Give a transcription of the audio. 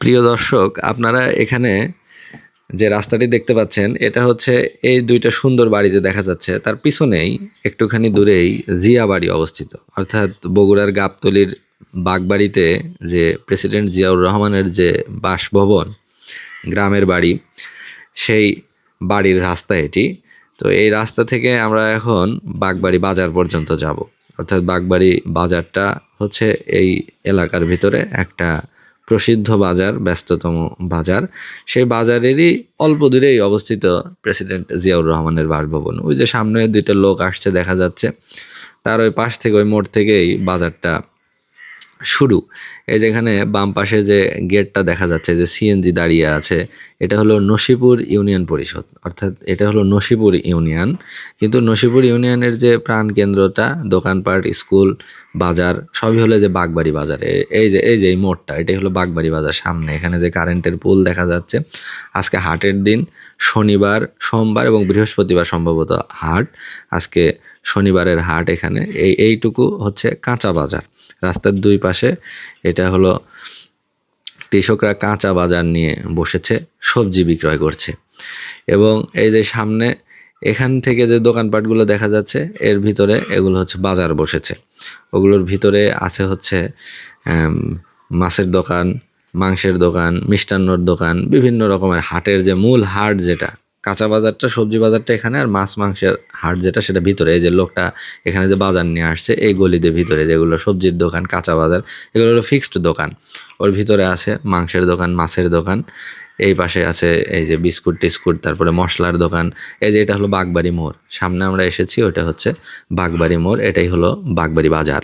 প্রিয় দর্শক, আপনারা এখানে যে রাস্তাটি দেখতে পাচ্ছেন, এটা হচ্ছে এই দুইটা সুন্দর বাড়ি যে দেখা যাচ্ছে। তার পিছনেই, একটুখানি দূরেই জিয়া বাড়ি অবস্থিত। অর্থাৎ বগুড়ার গাবতলির বাগবাড়িতে যে প্রেসিডেন্ট জিয়াউর রহমানের যে বাসভবন, গ্রামের বাড়ি, সেই বাড়ির রাস্তা এটি। তো এই রাস্তা থেকে আমরা এখন বাগবাড়ি বাজার পর্যন্ত যাব। অর্থাৎ বাগবাড়ি বাজারটা হচ্ছে এই এলাকার ভিতরে একটা প্রসিদ্ধ বাজার, ব্যস্ততম বাজার। সেই বাজারেরই অল্প দূরেই অবস্থিত প্রেসিডেন্ট জিয়াউর রহমানের বাসভবন। ওই যে সামনে দুইটা লোক আসছে, দেখা যাচ্ছে। তার ওই পাশ থেকে, ওই মোড় থেকেই বাজারটা শুরু। এই যেখানে বাম পাশে যে গেটটা দেখা যাচ্ছে, যে সিএনজি দাঁড়িয়ে আছে, এটা হলো নসিপুর ইউনিয়ন পরিষদ। অর্থাৎ এটা হলো নসিপুর ইউনিয়ন। কিন্তু নসিপুর ইউনিয়নের যে প্রাণ কেন্দ্রটা, দোকানপাট, স্কুল, বাজার, সবই হলো যে বাগবাড়ি বাজার। এই যে এই যে এই মোড়টা, এটাই হলো বাগবাড়ি বাজার সামনে। এখানে যে কারেন্টের পোল দেখা যাচ্ছে, আজকে হাটের দিন, শনিবার, সোমবার এবং বৃহস্পতিবার সম্ভবত হাট। আজকে শনিবারের হাট এখানে। এই, এইটুকু হচ্ছে কাঁচা বাজার। রাস্তার দুই পাশে এটা হলো কৃষকরা কাঁচা বাজার নিয়ে বসেছে, সবজি বিক্রয় করছে। এবং এই যে সামনে এখান থেকে যে দোকানপাটগুলো দেখা যাচ্ছে, এর ভিতরে এগুলো হচ্ছে বাজার বসেছে। ওগুলোর ভিতরে আছে হচ্ছে মাছের দোকান, মাংসের দোকান, মিষ্টান্নর দোকান, বিভিন্ন রকমের হাটের যে মূল হাট যেটা কাঁচা বাজারটা, সবজি বাজারটা এখানে আর মাছ, মাংসের হাট যেটা সেটা ভিতরে। এই যে লোকটা এখানে যে বাজার নিয়ে আসছে, এই গলিতে ভিতরে যেগুলো সবজির দোকান, কাঁচা বাজার, এগুলো হলো ফিক্সড দোকান। ওর ভিতরে আছে মাংসের দোকান, মাছের দোকান। এই পাশে আছে এই যে বিস্কুট, টিস্কুট, তারপরে মশলার দোকান। এই যে এটা হলো বাগবাড়ি মোড়। সামনে আমরা এসেছি, ওটা হচ্ছে বাগবাড়ি মোড়। এটাই হলো বাগবাড়ি বাজার।